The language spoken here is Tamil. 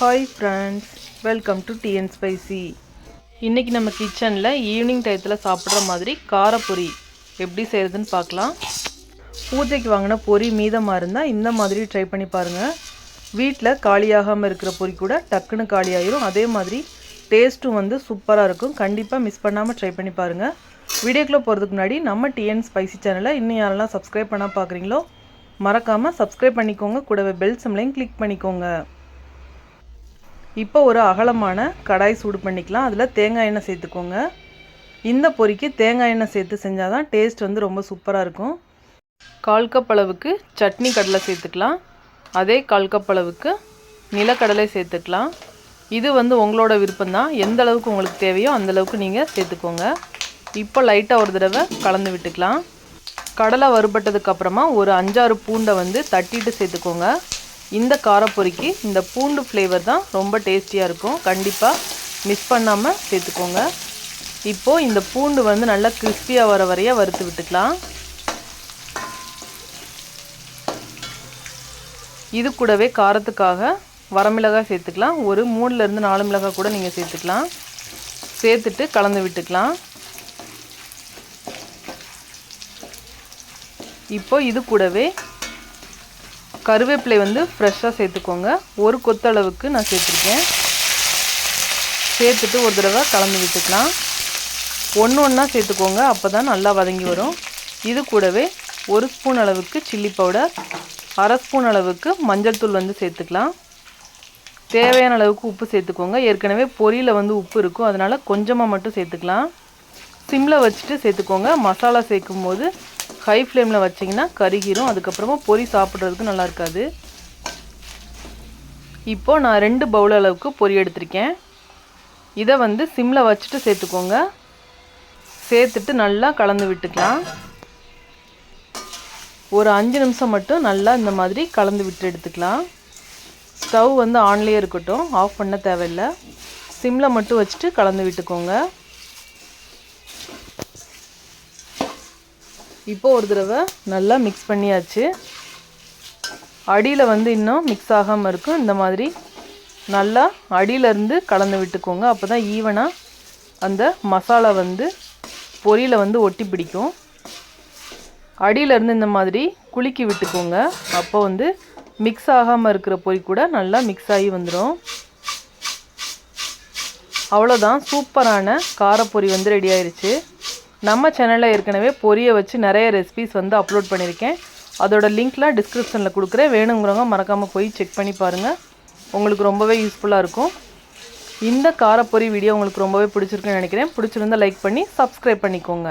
Hi friends welcome to TN spicy இன்றைக்கி நம்ம கிச்சனில் ஈவினிங் டயத்தில் சாப்பிட்ற மாதிரி காரப்பொரி எப்படி செய்கிறதுன்னு பார்க்கலாம். பூஜைக்கு வாங்கின பொரி மீதமாக இருந்தால் இந்த மாதிரி ட்ரை பண்ணி பாருங்கள் வீட்டில் காலியாகாமல் இருக்கிற பொரி கூட டக்குன்னு காலியாயிரும். அதே மாதிரி டேஸ்ட்டும் வந்து சூப்பராக இருக்கும். கண்டிப்பாக மிஸ் பண்ணாமல் ட்ரை பண்ணி பாருங்கள் வீடியோக்குள்ளே போகிறதுக்கு முன்னாடி நம்ம டிஎன் ஸ்பைசி சேனலை இன்னும் யாரெல்லாம் சப்ஸ்கிரைப் பண்ணால் பார்க்குறீங்களோ மறக்காமல் சப்ஸ்கிரைப் பண்ணிக்கோங்க. கூடவே பெல் சிம்லையும் கிளிக் பண்ணிக்கோங்க. இப்போ ஒரு அகலமான கடாய் சூடு பண்ணிக்கலாம். அதில் தேங்காய் எண்ணெய் சேர்த்துக்கோங்க. இந்த பொரிக்கு தேங்காய் எண்ணெய் சேர்த்து செஞ்சால் தான் டேஸ்ட் வந்து ரொம்ப சூப்பராக இருக்கும். கால் கப் அளவுக்கு சட்னி கடலை சேர்த்துக்கலாம். அதே கால் கப் அளவுக்கு நிலக்கடலை சேர்த்துக்கலாம். இது வந்து உங்களோட விருப்பம்தான். எந்த அளவுக்கு உங்களுக்கு தேவையோ அந்தளவுக்கு நீங்கள் சேர்த்துக்கோங்க. இப்போ லைட்டாக ஒரு தடவை கலந்து விட்டுக்கலாம். கடலை வறுபட்டதுக்கப்புறமா ஒரு அஞ்சாறு பூண்டை வந்து தட்டிட்டு சேர்த்துக்கோங்க. இந்த காரப்பொரிக்கு இந்த பூண்டு ஃப்ளேவர் தான் ரொம்ப டேஸ்டியாக இருக்கும். கண்டிப்பாக மிஸ் பண்ணாமல் சேர்த்துக்கோங்க. இப்போது இந்த பூண்டு வந்து நல்லா கிறிஸ்பியாக வர வரைய வறுத்து விட்டுக்கலாம். இது கூடவே காரத்துக்காக வரமிளகாய் சேர்த்துக்கலாம். ஒரு மூணுலேருந்து நாலு மிளகாய் கூட நீங்கள் சேர்த்துக்கலாம். சேர்த்துட்டு கலந்து விட்டுக்கலாம். இப்போ இது கூடவே கருவேப்பிலை வந்து ஃப்ரெஷ்ஷாக சேர்த்துக்கோங்க. ஒரு கொத்தளவுக்கு நான் சேர்த்துருக்கேன். சேர்த்துட்டு ஒரு தடவை கலந்து விட்டுக்கலாம். ஒன்று ஒன்றா சேர்த்துக்கோங்க. அப்போ தான் நல்லா வதங்கி வரும். இது கூடவே ஒரு ஸ்பூன் அளவுக்கு சில்லி பவுடர் அரை ஸ்பூன் அளவுக்கு மஞ்சள் தூள் வந்து சேர்த்துக்கலாம். தேவையான அளவுக்கு உப்பு சேர்த்துக்கோங்க. ஏற்கனவே பொரியில் வந்து உப்பு இருக்கும். அதனால் கொஞ்சமாக மட்டும் சேர்த்துக்கலாம். சிம்மில் வச்சுட்டு சேர்த்துக்கோங்க. மசாலா சேர்க்கும் போது ஹை ஃப்ளேமில் வச்சிங்கன்னா கருகிரும். அதுக்கப்புறமா பொரி சாப்பிட்றதுக்கு நல்லா இருக்காது. இப்போது நான் ரெண்டு பவுல் அளவுக்கு பொரி எடுத்திருக்கேன். இதை வந்து சிம்மில் வச்சுட்டு சேர்த்துக்கோங்க. சேர்த்துட்டு நல்லா கலந்து விட்டுக்கலாம். ஒரு அஞ்சு நிமிஷம் மட்டும் நல்லா இந்த மாதிரி கலந்து விட்டு எடுத்துக்கலாம். ஸ்டவ் வந்து ஆன்லேயே இருக்கட்டும். ஆஃப் பண்ண தேவையில்லை. சிம்மில் மட்டும் வச்சுட்டு கலந்து விட்டுக்கோங்க. இப்போ ஒரு தடவை நல்லா மிக்ஸ் பண்ணியாச்சு. அடியில் வந்து இன்னும் மிக்ஸ் ஆகாமல் இருக்கும். இந்த மாதிரி நல்லா அடியிலேருந்து கலந்து விட்டுக்கோங்க. அப்போ தான் ஈவனாக அந்த மசாலா வந்து பொரியில் வந்து ஒட்டி பிடிக்கும். அடியிலேருந்து இந்த மாதிரி குலுக்கி விட்டுக்கோங்க. அப்போ வந்து மிக்ஸ் ஆகாமல் இருக்கிற பொரி கூட நல்லா மிக்ஸ் ஆகி வந்துடும் அவ்வளோதான் சூப்பரான காரப்பொரி வந்து ரெடி ஆயிடுச்சு நம்ம சேனலில் ஏற்கனவே பொரிய வச்சு நிறைய ரெசிபிஸ் வந்து அப்லோட் பண்ணியிருக்கேன். அதோட லிங்க்லாம் டிஸ்கிரிப்ஷனில் கொடுக்குறேன். வேணுங்கிறவங்க மறக்காமல் போய் செக் பண்ணி பாருங்கள் உங்களுக்கு ரொம்பவே யூஸ்ஃபுல்லாக இருக்கும். இந்த காரப்பொரி வீடியோ உங்களுக்கு ரொம்பவே பிடிச்சிருக்குன்னு நினைக்கிறேன். பிடிச்சிருந்தா லைக் பண்ணி சப்ஸ்கிரைப் பண்ணிக்கோங்க.